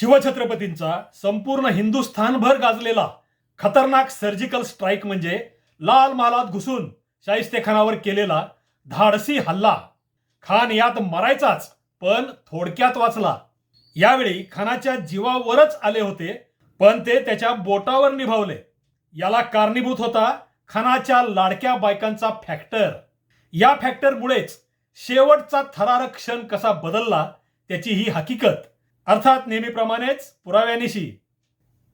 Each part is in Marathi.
शिवछत्रपतींचा संपूर्ण हिंदुस्थानभर गाजलेला खतरनाक सर्जिकल स्ट्राईक म्हणजे लाल महालात घुसून शाहिस्ते खानावर केलेला धाडसी हल्ला. खान यात मरायचाच पण थोडक्यात वाचला. यावेळी खानाच्या जीवावरच आले होते पण ते त्याच्या बोटावर निभावले. याला कारणीभूत होता खानाच्या लाडक्या बायकांचा फॅक्टर या फॅक्टरमुळेच शेवटचा थरारक क्षण कसा बदलला त्याची ही हकीकत. अर्थात नेहमीप्रमाणेच पुराव्यानिशी.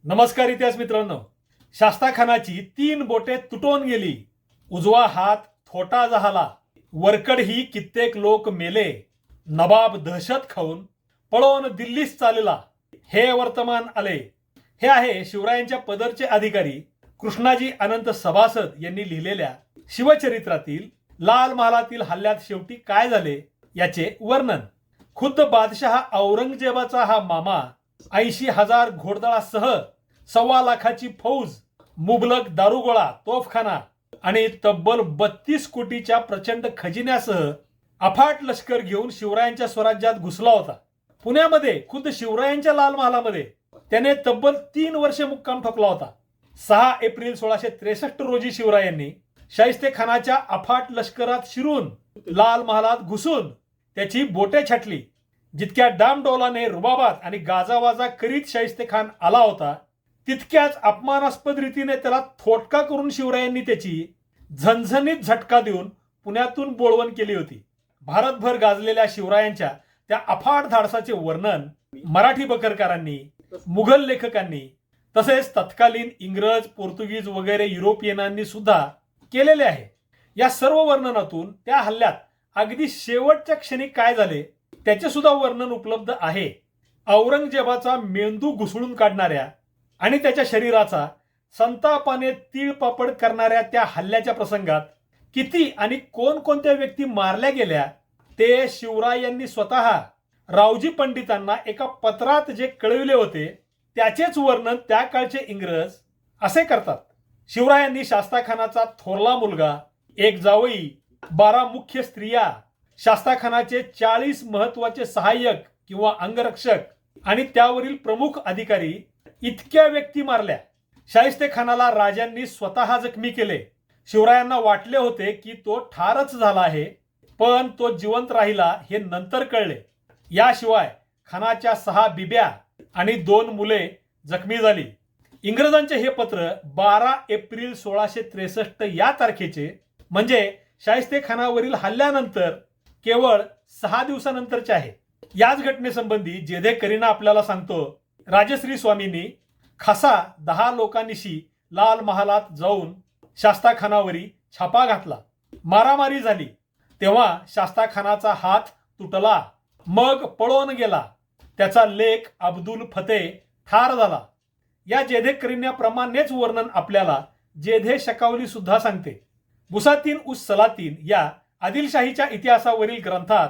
नमस्कार इतिहास मित्रांनो. शास्ता खानाची तीन बोटे तुटून गेली. उजवा हात थोटा झाला. वरकड ही कित्येक लोक मेले. नबाब दहशत खाऊन पळून दिल्लीस चालला. हे वर्तमान आले. हे आहे शिवरायांच्या पदरचे अधिकारी कृष्णाजी अनंत सभासद यांनी लिहिलेल्या शिवचरित्रातील लाल महालातील हल्ल्यात शेवटी काय झाले याचे वर्णन. खुद्द बादशहा औरंगजेबाचा हा मामा ऐंशी हजार घोडदळासह सव्वा लाखाची फौज मुबलक दारुगोळा तोफखाना आणि तब्बल बत्तीस कोटीच्या प्रचंड खजिन्यासह अफाट लष्कर घेऊन शिवरायांच्या स्वराज्यात घुसला होता. पुण्यामध्ये खुद्द शिवरायांच्या लाल महालामध्ये त्याने तब्बल तीन वर्ष मुक्काम ठोकला होता. सहा एप्रिल सोळाशे त्रेसष्ट रोजी शिवरायांनी शाहिस्ते खानाच्या अफाट लष्करात शिरून लाल महालात घुसून त्याची बोटे छाटली. जितक्या डामडोलाने रुबाबात आणि गाजावाजा करीत शाहिस्ते खान आला होता तितक्याच अपमानास्पद रीतीने त्याला थोटका करून शिवरायांनी त्याची झणझणीत झटका देऊन पुण्यातून बोळवण केली होती. भारतभर गाजलेल्या शिवरायांच्या त्या अफाट धाडसाचे वर्णन मराठी बकरकारांनी मुघल लेखकांनी तसेच तत्कालीन इंग्रज पोर्तुगीज वगैरे युरोपियनांनी सुद्धा केलेले आहे. या सर्व वर्णनातून त्या हल्ल्यात अगदी शेवटच्या क्षणी काय झाले त्याचे सुद्धा वर्णन उपलब्ध आहे. औरंगजेबाचा मेंदू घुसळून काढणाऱ्या आणि त्याच्या शरीराचा संतापाने तीळपापड करणाऱ्या त्या हल्ल्याच्या प्रसंगात किती आणि कोणकोणत्या व्यक्ती मारल्या गेल्या ते शिवराय यांनी स्वतः रावजी पंडितांना एका पत्रात जे कळविले होते त्याचेच वर्णन त्या काळचे इंग्रज असे करतात. शिवरायांनी शास्ताखानाचा थोरला मुलगा एक जावई बारा मुख्य स्त्रिया शास्ताखानाचे चाळीस महत्त्वाचे सहाय्यक किंवा अंगरक्षक आणि त्यावरील प्रमुख अधिकारी इतक्या व्यक्ती मारल्या. शाहिस्ते खानाला राजांनी स्वतः जखमी केले. शिवरायांना वाटले होते की तो ठारच झाला आहे पण तो जिवंत राहिला हे नंतर कळले. याशिवाय खानाच्या सहा बिब्या आणि दोन मुले जखमी झाली. इंग्रजांचे हे पत्र बारा एप्रिल सोळाशे त्रेसष्ट या तारखेचे म्हणजे शाहिस्ते खानावरील हल्ल्यानंतर केवळ सहा दिवसानंतरचे आहे. याच घटनेसंबंधी जेधे करीना आपल्याला सांगतो राजश्री स्वामींनी खासा दहा लोकांनिशी लाल महालात जाऊन शास्ता खानावरी छापा घातला. मारामारी झाली. तेव्हा शास्ता खानाचा हात तुटला. मग पळून गेला. त्याचा लेख अब्दुल फतेह ठार झाला. या जेधे करिण्याप्रमाणेच वर्णन आपल्याला जेधे शकावली सुद्धा सांगते. मुसातीन उस सलातीन या आदिलशाहीच्या इतिहासावरील ग्रंथात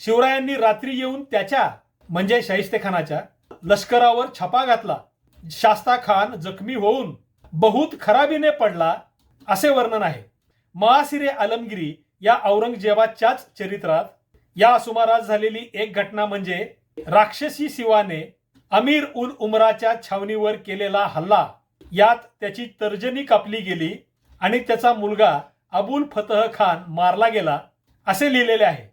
शिवरायांनी रात्री येऊन त्याच्या म्हणजे शाहिस्तेखानाच्या लष्करावर छापा घातला. शास्ता खान जखमी होऊन बहुत खराबीने पडला असे वर्णन आहे. महासिरे आलमगिरी या औरंगजेबाच्याच चरित्रात या सुमारास झालेली एक घटना म्हणजे राक्षसी शिवाने अमीर उल उमराच्या छावणीवर केलेला हल्ला. यात त्याची तर्जनी कापली गेली आणि त्याचा मुलगा अबुल फतह खान मारला गेला असे लिहिलेले आहे.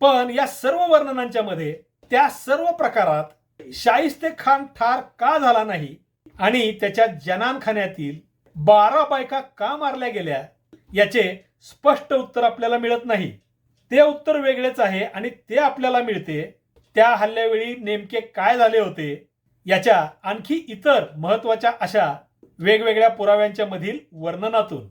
पण या सर्व वर्णनांच्या मध्ये त्या सर्व प्रकारात शाहिस्ते खान ठार का झाला नाही आणि त्याच्या जनानखान्यातील बारा बायका का मारल्या गेल्या याचे स्पष्ट उत्तर आपल्याला मिळत नाही. ते उत्तर वेगळेच आहे आणि ते आपल्याला मिळते. त्या हल्ल्यावेळी नेमके काय झाले होते याच्या आणखी इतर महत्त्वाच्या अशा वेगवेगळ्या पुराव्यांच्या मधील वर्णनातून.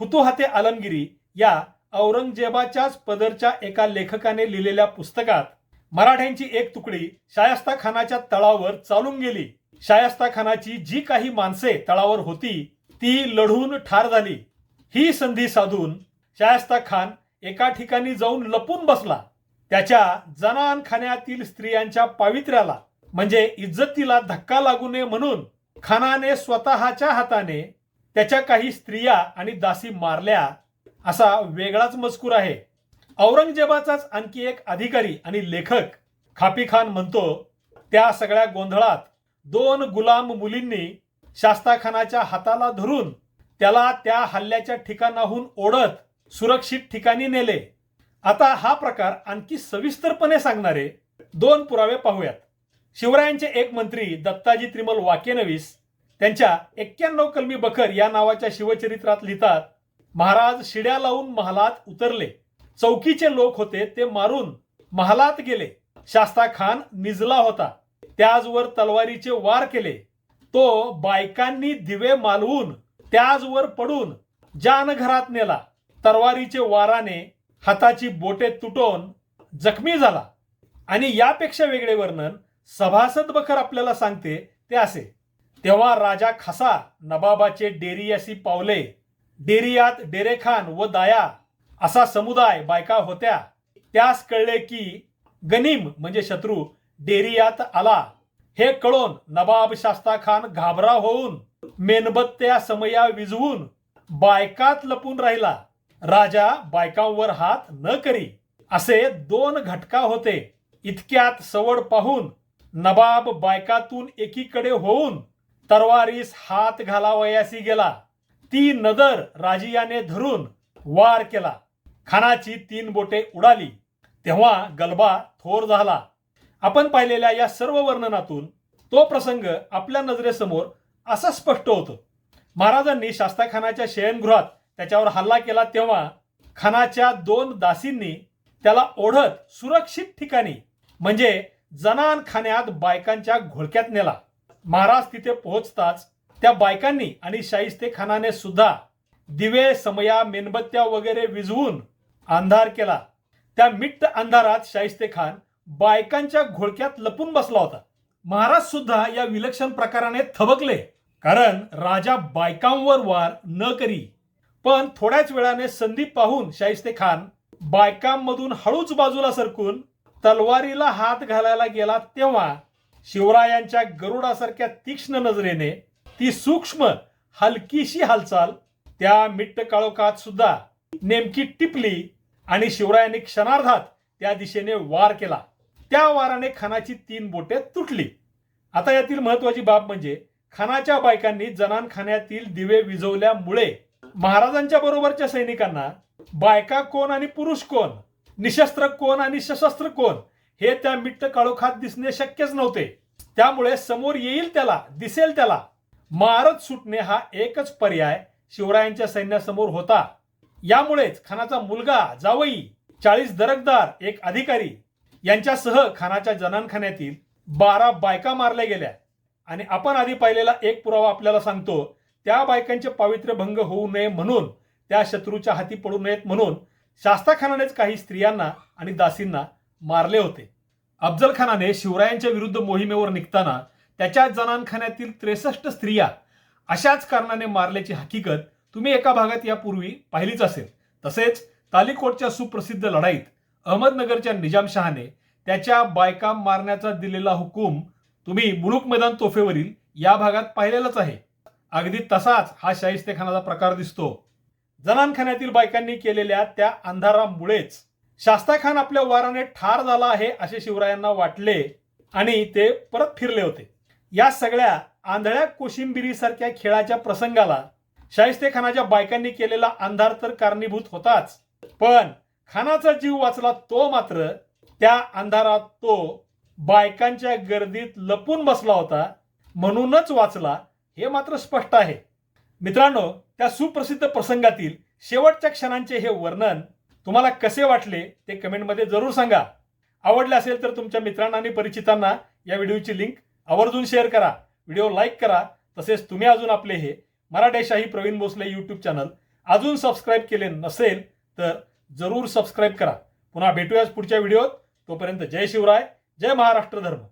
फुतुहाते आलमगिरी या औरंगजेबाच्याच पदरच्या एका लेखकाने लिहिलेल्या पुस्तकात मराठ्यांची एक तुकडी शायस्ता खानाच्या तळावर चालून गेली. शायस्ता खानाची जी काही माणसे तळावर होती ती लढून ठार झाली. ही संधी साधून शायस्ता खान एका ठिकाणी जाऊन लपून बसला. त्याच्या जनानखान्यातील स्त्रियांच्या पावित्र्याला म्हणजे इज्जतीला धक्का लागू नये म्हणून खानाने स्वतःच्या हाताने त्याच्या काही स्त्रिया आणि दासी मारल्या असा वेगळाच मजकूर आहे. औरंगजेबाचाच आणखी एक अधिकारी आणि लेखक खापी खान म्हणतो त्या सगळ्या गोंधळात दोन गुलाम मुलींनी शास्ता खानाच्या हाताला धरून त्याला त्या हल्ल्याच्या ठिकाणाहून ओढत सुरक्षित ठिकाणी नेले. आता हा प्रकार आणखी सविस्तरपणे सांगणारे दोन पुरावे पाहूयात. शिवरायांचे एक मंत्री दत्ताजी त्रिमल वाकेनवीस त्यांच्या एक्क्याण्णव कलमी बखर या नावाच्या शिवचरित्रात लिहितात महाराज शिड्या लावून महालात उतरले. चौकीचे लोक होते ते मारून महालात गेले. शास्ता खान निजला होता. त्याचवर तलवारीचे वार केले. तो बायकांनी दिवे मालवून त्याचवर पडून जान घरात नेला. तलवारीचे वाराने हाताची बोटे तुटून जखमी झाला. आणि यापेक्षा वेगळे वर्णन सभासद बखर आपल्याला सांगते ते असे. तेव्हा राजा खासा नबाबाचे डेरियासी पावले. डेरियात डेरेखान व दाया असा समुदाय बायका होत्या. त्यास कळले की गनीम म्हणजे शत्रू डेरियात आला. हे कळून नबाब शास्ता खान घाबरा होऊन मेणबत्त्या समया विझवून बायकात लपून राहिला. राजा बायकांवर हात न करी असे दोन घटका होते. इतक्यात सवड पाहून नबाब बायकातून एकीकडे होऊन तरवारीस हात घालावयासी गेला. ती नदर राजियाने धरून वार केला. खानाची तीन बोटे उडाली. तेव्हा गलबा थोर झाला. आपण पाहिलेल्या या सर्व वर्णनातून तो प्रसंग आपल्या नजरेसमोर असं स्पष्ट होतं. महाराजांनी शास्ता खानाच्या शयनगृहात त्याच्यावर हल्ला केला तेव्हा खानाच्या दोन दासींनी त्याला ओढत सुरक्षित ठिकाणी म्हणजे जनान खाण्यात बायकांच्या घोळक्यात नेला. महाराज तिथे पोहोचताच त्या बायकांनी आणि शाहिस्ते खानाने सुद्धा दिवे समया मेणबत्त्या वगैरे विझवून अंधार केला. त्या मिट्ट अंधारात शाहिस्ते खान बायकांच्या घोळक्यात लपून बसला होता. महाराज सुद्धा या विलक्षण प्रकाराने थबकले. कारण राजा बायकांवर वार न करी. पण थोड्याच वेळाने संधी पाहून शाहिस्ते खान बायकांमधून हळूच बाजूला सरकून तलवारीला हात घालायला गेला तेव्हा शिवरायांच्या गरुडासारख्या तीक्ष्ण नजरेने ती सूक्ष्म हलकीशी हालचाल त्या मिट्ट काळोखात सुद्धा नेमकी टिपली आणि शिवरायांनी क्षणार्धात त्या दिशेने वार केला. त्या वाराने खानाची तीन बोटे तुटली. आता यातील महत्वाची बाब म्हणजे खानाच्या बायकांनी जनान खाण्यातील दिवे विझवल्यामुळे महाराजांच्या बरोबरच्या सैनिकांना बायका कोण आणि पुरुष कोण निशस्त्र कोण आणि सशस्त्र कोण हे त्या मिट्ट काळोखात दिसणे शक्यच नव्हते. त्यामुळे समोर येईल त्याला दिसेल त्याला. मारत सुटणे हा एकच पर्याय शिवरायांच्या सैन्यासमोर होता. यामुळेच खानाचा मुलगा जावई चाळीस दरकदार एक अधिकारी यांच्यासह खानाच्या जनानखान्यातील बारा बायका मारल्या गेल्या. आणि आपण आधी पाहिलेला एक पुरावा आपल्याला सांगतो त्या बायकांचे पावित्र्य भंग होऊ नये म्हणून त्या शत्रूच्या हाती पडू नयेत म्हणून शास्ता खानानेच काही स्त्रियांना आणि दासींना मारले होते. अफजल खानाने शिवरायांच्या विरुद्ध मोहिमेवर निघताना त्याच्या जनानखान्यातील त्रेसष्ट स्त्रिया अशाच कारणाने मारल्याची हकीकत तुम्ही एका भागात यापूर्वी पाहिलीच असेल. तसेच तालिकोटच्या सुप्रसिद्ध लढाईत अहमदनगरच्या निजामशहाने त्याच्या बायका मारण्याचा दिलेला हुकूम तुम्ही मुलुक मैदान तोफेवरील या भागात पाहिलेलाच आहे. अगदी तसाच हा शाहिस्तेखानाचा प्रकार दिसतो. जनानखान्यातील बायकांनी केलेल्या त्या अंधारामुळेच शास्ता खान आपल्या वाराने ठार झाला आहे असे शिवरायांना वाटले आणि ते परत फिरले होते. या सगळ्या आंधळ्या कोशिंबिरीसारख्या खेळाच्या प्रसंगाला शाहिस्ते खानाच्या बायकांनी केलेला अंधार तर कारणीभूत होताच पण खानाचा जीव वाचला तो मात्र त्या अंधारात तो बायकांच्या गर्दीत लपून बसला होता म्हणूनच वाचला हे मात्र स्पष्ट आहे. मित्रांनो त्या सुप्रसिद्ध प्रसंगातील शेवटच्या क्षणांचे हे वर्णन तुम्हाला कसे वाटले ते कमेंटमध्ये जरूर सांगा. आवडले असेल तर तुमच्या मित्रांना आणि परिचितांना या व्हिडिओची लिंक आवर्जून शेअर करा. व्हिडिओ लाईक करा. तसेच तुम्ही अजून आपले हे मराठेशाही प्रवीण भोसले यूट्यूब चॅनल अजून सबस्क्राईब केले नसेल तर जरूर सबस्क्राईब करा. पुन्हा भेटूयाच पुढच्या व्हिडिओत. तोपर्यंत जय शिवराय जय महाराष्ट्र धर्म.